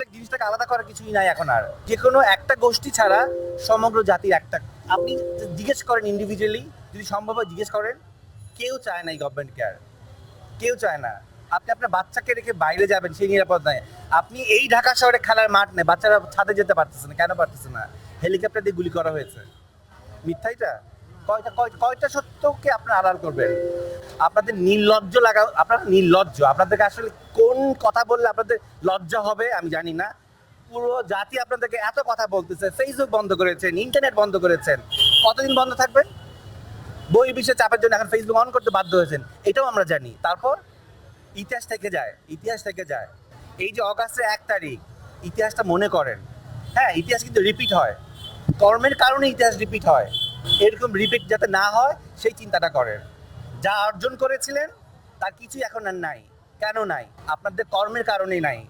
আসলে জিনিসটাকে আলাদা করার কিছুই নাই এখন আর। যে কোনো একটা গোষ্ঠী ছাড়া সমগ্র জাতির একটা। আপনি জিজ্ঞেস করেন ইন্ডিভিজুয়ালি যদি সম্ভব হয় জিজ্ঞেস করেন। কেউ চায় না এই গভর্নমেন্ট কেয়ার কেউ চায় না। আপনি আপনার বাচ্চাকে রেখে বাইরে যাবেন, সেই নিরাপদ নাই আপনি এই ঢাকা শহরে খেলার মাঠ নেই, বাচ্চারা ছাদে যেতে পারতেছে না, কেন পারতেছে না? হেলিকপ্টার দিয়ে গুলি করা হয়েছে। মিথ্যাইটা কয়টা কয়- কয়টা সত্যকে আপনারা আড়াল করবেন? আপনাদের নির্লজ্জ লাগা আপনারা নির্লজ্জ। আপনাদেরকে আসলে কোন কথা বললে আপনাদের লজ্জা হবে আমি জানি না। পুরো জাতি আপনাদেরকে এত কথা বলতেছে ফেসবুক বন্ধ করেছেন ইন্টারনেট বন্ধ করেছেন। কতদিন বন্ধ থাকবে? বই বিষয়ে চাপের জন্য এখন ফেসবুক অন করতে বাধ্য হয়েছেন, এটাও আমরা জানি। তারপর ইতিহাস থেকে যায়, ইতিহাস থেকে যায়। এই যে অগাস্টের এক তারিখ, ইতিহাসটা মনে করেন। হ্যাঁ ইতিহাস কিন্তু রিপিট হয়। কর্মের কারণে ইতিহাস রিপিট হয়। এরকম রিপিট যাতে না হয়, সেই চিন্তাটা করেন। যা অর্জন করেছিলেন, তার কিছুই এখন আর নাই। কেন নাই? আপনাদের কর্মের কারণেই নাই।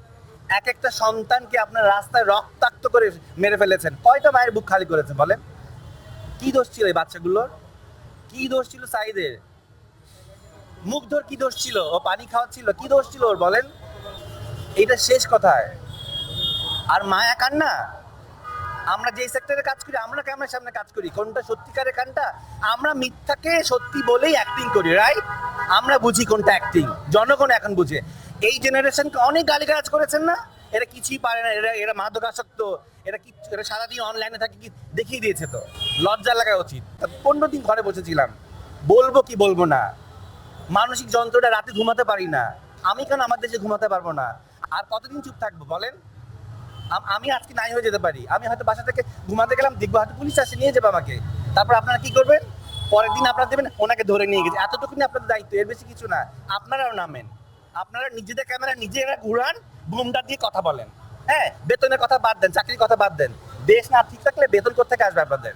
এক একটা সন্তানকে আপনার রাস্তায় রক্তাক্ত করে মেরে ফেলেছেন। কয়টা মায়ের বুক খালি করেছেন বলেন? কি দোষ ছিল এই বাচ্চাগুলোর? কি দোষ ছিল সাইদের? মুগ্ধর কি দোষ ছিল? ও পানি খাওয়াচ্ছিল। কি দোষ ছিল ওর বলেন? এটা শেষ কথায়। আর মায়া কান্না? আমরা যে সেক্টরে কাজ করি, আমরা ক্যামেরার সামনে কাজ করি? কোনটা সত্যিকারের কানটা? আমরা মিথ্যাকে সত্যি বলেই অ্যাক্টিং করি রাইট আমরা বুঝি কোনটা অ্যাক্টিং জনগণ এখন বুঝে। এই জেনারেশনকে অনেক গালিগালাজ করেছেন না? এরা কিছুই পারে না। এরা এরা মাদকাসক্ত এরা কি এরা সারাদিন অনলাইনে থাকে কি দেখিয়ে দিয়েছে তো। লজ্জা লাগা উচিত। পনেরো দিন ঘরে বসেছিলাম। বলব কি বলব না। মানসিক যন্ত্রটা রাতে ঘুমাতে পারি না। আমি কেন আমার দেশে ঘুমাতে পারব না? আর কতদিন চুপ থাকব বলেন? আম- আজকে নাই হয়ে যেতে পারি। আমি হয়তো বাসা থেকে ঘুমাতে গেলাম, দেখব হয়তো পুলিশ আসে, নিয়ে যাবে আমাকে। তারপর আপনারা কি করবেন? পরের দিন আপনারা দেবেন, ওনাকে ধরে নিয়ে গেছে। এতটুকুনি আপনাদের দায়িত্ব, এর বেশি কিছু না। আপনারাও নামেন। আপনারা নিজেদের ক্যামেরা নিজেরা ঘুরান বুমটা দিয়ে কথা বলেন। হ্যাঁ বেতনের কথা বাদ দেন, চাকরির কথা বাদ দেন। দেশ না ঠিক থাকলে বেতন কোথেকে আসবে আপনাদের?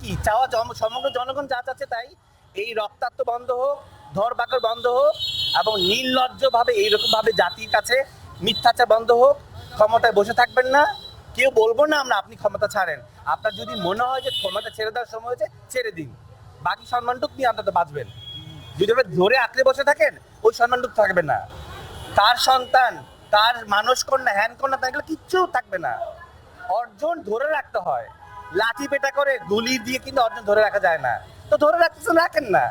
কি, চাওয়া সমগ্র জনগণ যা চাচ্ছে তাই? এই রক্তাক্ত বন্ধ হোক ধর বাকর বন্ধ হোক, এবং নির্লজ্জভাবে এইরকমভাবে জাতির কাছে মিথ্যাচার বন্ধ হোক ক্ষমতায় বসে থাকবেন না। কেউ বলব না আমরা আপনি ক্ষমতা ছাড়েন। আপনার যদি মনে হয় যে ক্ষমতা ছেড়ে দেওয়ার সময় হয়েছে, ছেড়ে দিন। বাকি সম্মানটুক নিয়ে আপনার তো বাঁচবেন। যদি আপনি ধরে আঁকড়ে বসে থাকেন, ওই সম্মানটুক থাকবে না। তার সন্তান, তার মানস কন্যা, হ্যান কন্যা থাকলে কিচ্ছু থাকবে না। অর্জন ধরে রাখতে হয়। লাঠি পেটা করে গুলি দিয়ে কিন্তু অর্জন ধরে রাখা যায় না। তো ধরে রাখতেছেন রাখেন না।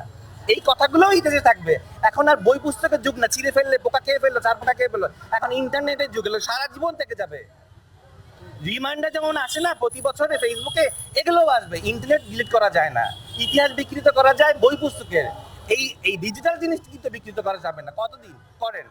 এই কথাগুলোও ইতিহাসে থাকবে। এখন আর বই পুস্তকের যুগ না, ছিঁড়ে ফেললে পোকা খেয়ে ফেলল, চার পোকা খেয়ে ফেলল। এখন ইন্টারনেটের যুগ এলো, সারা জীবন থেকে যাবে। রিমাইন্ডার যেমন আসে না, প্রতি বছরে ফেসবুকে এগুলোও আসবে। ইন্টারনেট ডিলিট করা যায় না। ইতিহাস বিকৃত করা যায়, বই পুস্তকের। এই এই ডিজিটাল জিনিস কিন্তু বিকৃত করা যাবে না। কতদিন? করেন।